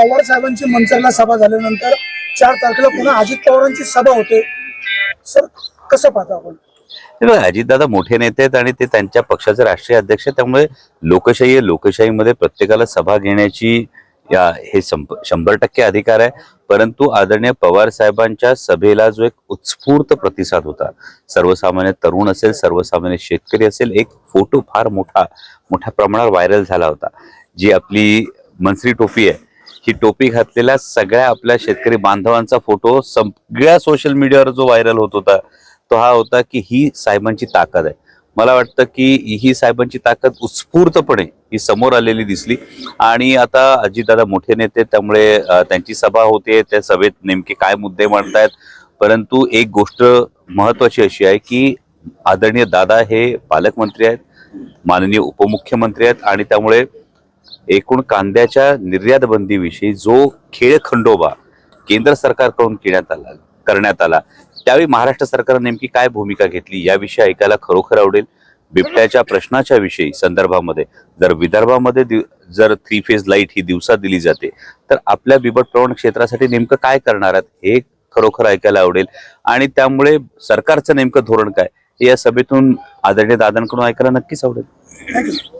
पवार साहेबांची मंचरला सभा झाल्यानंतर चार तारखेला पुन्हा अजित पवारांची सभा होते. सर कसं पाहता आपण? बघा अजितदादा मोठे नेते आहेत आणि ते त्यांच्या पक्षाचे राष्ट्रीय अध्यक्ष त्यामुळे लोकशाही आहे. लोकशाहीमध्ये प्रत्येकाला सभा घेण्याची या हे शंभर टक्के अधिकार आहे. परंतु आदरणीय पवार साहेबांच्या सभेला जो एक उत्स्फूर्त प्रतिसाद होता. सर्वसामान्य तरुण असेल सर्वसामान्य शेतकरी असेल एक फोटो फार मोठा मोठ्या प्रमाणावर व्हायरल झाला होता. जी आपली मनसरी टोपी आहे ही टोपी घातलेल्या सगळ्या आपल्या शेतकरी बांधवांचा फोटो सगळ्या सोशल मीडियावर जो व्हायरल होत होता तो हा होता की ही साहेबांची ताकद आहे. मला वाटतं की ही साहेबांची ताकद उत्स्फूर्तपणे ही समोर आलेली दिसली. आणि आता अजितदादा मोठे नेते त्यामुळे त्यांची सभा होते त्या सभेत नेमके काय मुद्दे मांडतायत. परंतु एक गोष्ट महत्वाची अशी आहे की आदरणीय दादा हे पालकमंत्री आहेत माननीय उपमुख्यमंत्री आहेत आणि त्यामुळे एकूण कांद्याच्या निर्यात बंदीविषयी जो खेळ खंडोबा केंद्र सरकारकडून घेण्यात आला करण्यात आला त्यावेळी महाराष्ट्र सरकारने नेमकी काय भूमिका घेतली याविषयी ऐकायला खरोखर आवडेल. बिबट्याच्या प्रश्नाच्या विषयी संदर्भामध्ये जर विदर्भामध्ये जर थ्री फेज लाइट ही दिवसा दिली जाते तर आपल्या बिबट प्रवण क्षेत्रासाठी नेमकं काय करणार आहेत हे खरोखर ऐकायला आवडेल. आणि त्यामुळे सरकारचं नेमकं धोरण काय या सभेतून आदरणीय दादांकडून ऐकायला नक्कीच आवडेल.